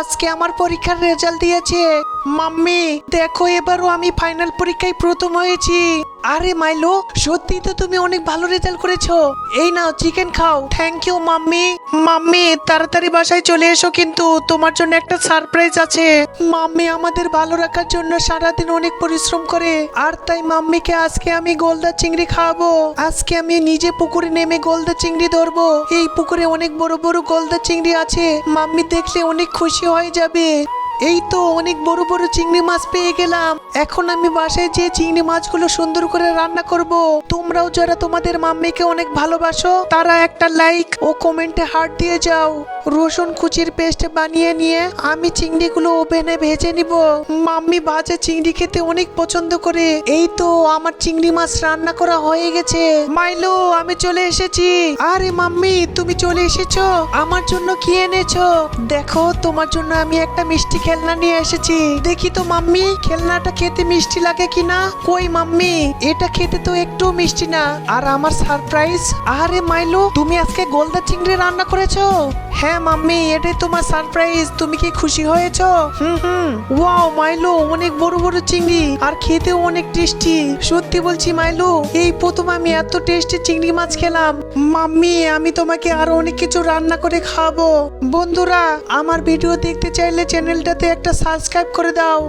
আজকে আমার পরীক্ষার রেজাল্ট দিয়েছে। মাম্মি দেখো এবারও আমি ফাইনাল পরীক্ষায় প্রথম হয়েছি। আরে মাইলো সত্যি তো তুমি অনেক ভালো রেজাল্ট করেছ। এই নাও চিকেন খাও। Thank you mummy. মাম্মি, তাড়াতাড়ি বাসায় চলে এসো কিন্তু তোমার জন্য একটা সারপ্রাইজ আছে। মাম্মি আমাদের ভালো রাখার জন্য সারাদিন অনেক পরিশ্রম করে। আর তাই মাম্মিকে আজকে আমি গোলদা চিংড়ি খাওয়াবো। আজকে আমি নিজে পুকুরে নেমে গোলদা চিংড়ি ধরবো। এই পুকুরে অনেক বড় বড় গোলদা চিংড়ি আছে। মাম্মি দেখলে অনেক খুশি হয়ে যাবে। এই তো অনেক বড় বড় চিংড়ি মাছ পেয়ে গেলাম। এখন আমি বাসায় যে চিংড়ি মাছগুলো সুন্দর করে রান্না করব। তোমরাও যারা তোমাদের মাম্মিকে অনেক ভালোবাসো, তারা একটা লাইক ও কমেন্টে হার্ট দিয়ে যাও। রসুন কুচির পেস্ট বানিয়ে নিয়ে আমি চিংড়িগুলো ওভেনে ভেজে নিব। মাম্মি ভাজা চিংড়ি খেতে অনেক পছন্দ করে। এই তো আমার চিংড়ি মাছ রান্না করা হয়ে গেছে। মাইলো, আমি চলে এসেছি। আরে মাম্মি, তুমি চলে এসেছ? আমার জন্য কি এনেছো? দেখো, তোমার জন্য আমি একটা মিষ্টি খেলনা নিয়ে এসেছি। দেখি তো মাম্মি, খেলনাটা খেতে মিষ্টি লাগে কিনা? কই মাম্মি, এটা খেতে তো একটু মিষ্টি না। আর আমার সারপ্রাইজ আরে মাইলো, তুমি আজকে গোলদা চিংড়ি রান্না করেছ? হ্যাঁ মাম্মি, এটাই তোমার সারপ্রাইজ তুমি কি খুশি হয়েছো? হুম হুম। ওয়াও মাইলো, অনেক বড় বড় চিংড়ি। আর খেতেও অনেক টেস্টি। সত্যি বলছি মাইলো, এই প্রথম আমি এত টেস্টি চিংড়ি মাছ খেলাম। মাম্মি, আমি তোমাকে আরও অনেক কিছু রান্না করে খাব বন্ধুরা, আমার ভিডিও দেখতে চাইলে চ্যানেলটাতে একটা সাবস্ক্রাইব করে দাও।